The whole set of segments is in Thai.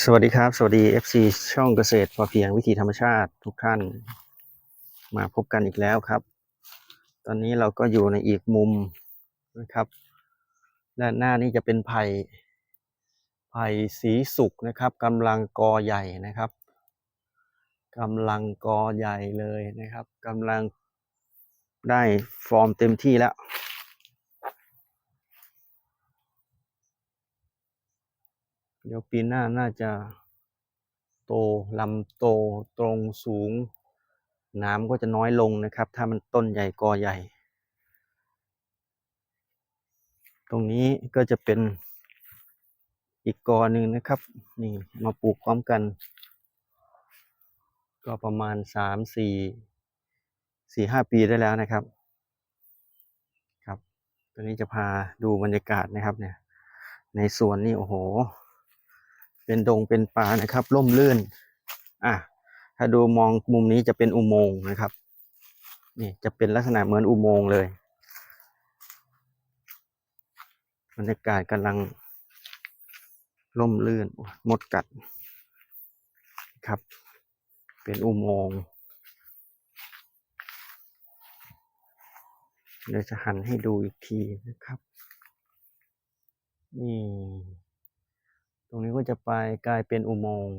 สวัสดีครับ สวัสดี FC ช่องเกษตรพอเพียงวิถีธรรมชาติทุกท่าน มาพบกันอีกแล้วครับ ตอนนี้เราก็อยู่ในอีกมุมนะครับ ด้านหน้านี้จะเป็นไผ่ไผ่สีสุกนะครับกำลังกอใหญ่นะครับกำลังกอใหญ่เลยนะครับกำลังได้ฟอร์มเต็มที่แล้ว เดี๋ยวปีหน้าน่าจะโตลำโตตรงสูง น้ำก็จะน้อยลงนะครับ ถ้ามันต้นใหญ่กอใหญ่ ตรงนี้ก็จะเป็นอีกกอหนึ่งนะครับ นี่มาปลูกพร้อมกัน ก็ประมาณสามสี่สี่ห้าปีได้แล้วนะครับ ครับ ตอนนี้จะพาดูบรรยากาศนะครับเนี่ย ในสวนนี่โอ้โห เป็นดงเป็นป่านะครับร่มรื่น อะถ้าดูมองมุมนี้จะเป็นอุโมงค์นะครับนี่จะเป็นลักษณะเหมือนอุโมงค์เลยบรรยากาศกำลังร่มรื่นโอ้ยมดกัดครับ เป็นอุโมงค์เดี๋ยวจะหันให้ดูอีกทีนะครับนี่ รงนี้ก็จะไปกลายเป็นอุโมงค์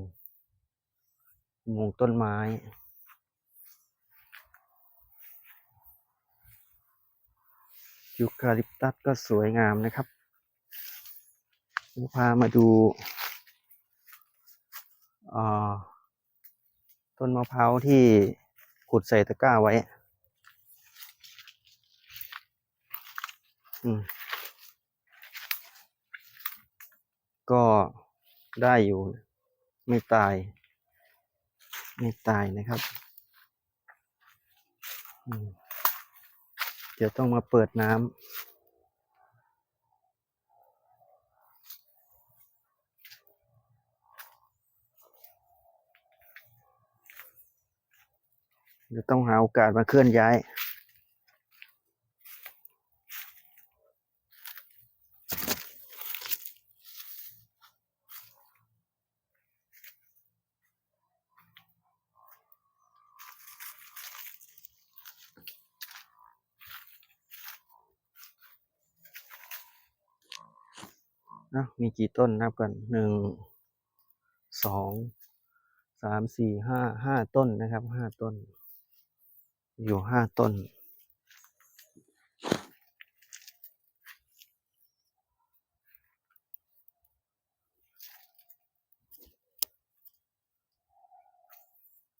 อุโมงค์ต้นไม้ยูคาลิปตัสก็สวยงามนะครับผมพามาดูต้นมะพร้าวที่ขุดใส่ตะกร้าไว้ก็ ได้อยู่ ไม่ตาย ไม่ตายนะครับ เดี๋ยวต้องมาเปิดน้ำเดี๋ยวต้องหาโอกาสมาเคลื่อนย้าย นะมีกี่ต้นนับกันหนึ่งสองสามสี่ห้าห้าต้นนะครับห้าต้น อยู่ห้าต้น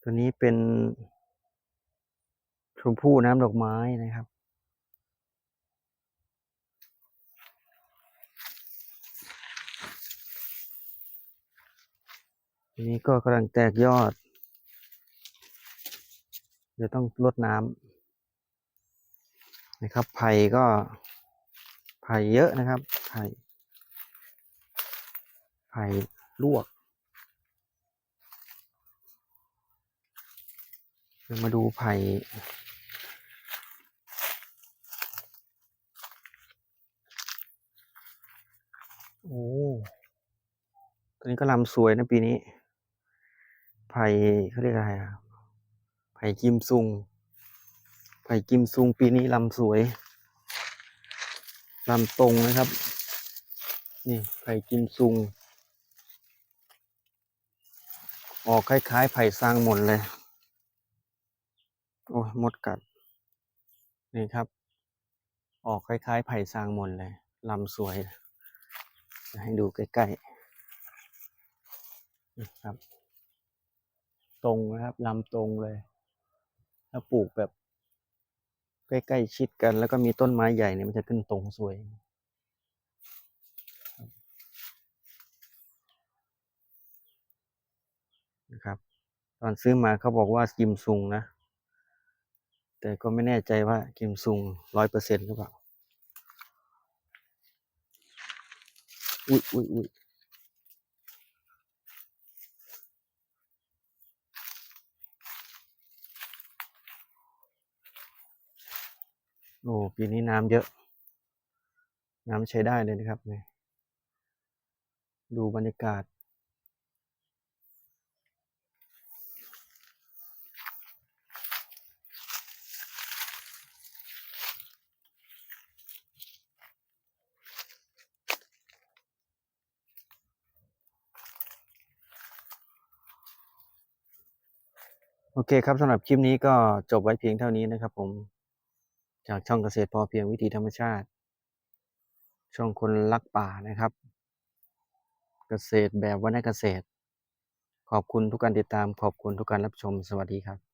ตัวนี้เป็นชมพู่น้ำดอกไม้นะครับ ทีนี้ก็กำลังแตกยอด เดี๋ยวต้องรดน้ำนะครับไผ่ก็ไผ่เยอะนะครับไผ่ไผ่ลวกเดี๋ยวมาดูไผ่โอ้ ตัวนี้ก็ลำสวยนะปีนี้ ไผ่เขาเรียกอะไรอะไผ่กิมซุง ไผ่กิมซุงปีนี้ลำสวยลำตรงนะครับ นี่ไผ่กิมซุง ออกคล้ายๆ ไผ่สร้างหมนเลย โอ้ยมดกัด นี่ครับ ออกคล้ายๆ ไผ่สร้างหมนเลยลำสวย จะให้ดูใกล้ๆนี่ครับ ตรงนะครับลำตรงเลยถ้าปลูกแบบ ใกล้ๆชิดกัน แล้วก็มีต้นไม้ใหญ่เนี่ยมันจะขึ้นตรงสวย นะครับ ตอนซื้อมาเขาบอกว่ากิมซุงนะ แต่ก็ไม่แน่ใจว่ากิมซุงร้อยเปอร์เซ็นต์หรือเปล่า อุ้ยอุ้ยอุ้ย โอ้ปีนี้น้ำเยอะ น้ำใช้ได้เลยนะครับนี่ดูบรรยากาศ โอเคครับสำหรับคลิปนี้ก็จบไว้เพียงเท่านี้นะครับผม จากช่องเกษตรพอเพียงวิถีธรรมชาติ ช่องคนรักป่านะครับ เกษตรแบบวรรณเกษตร ขอบคุณทุกการติดตามขอบคุณทุกการรับชมสวัสดีครับ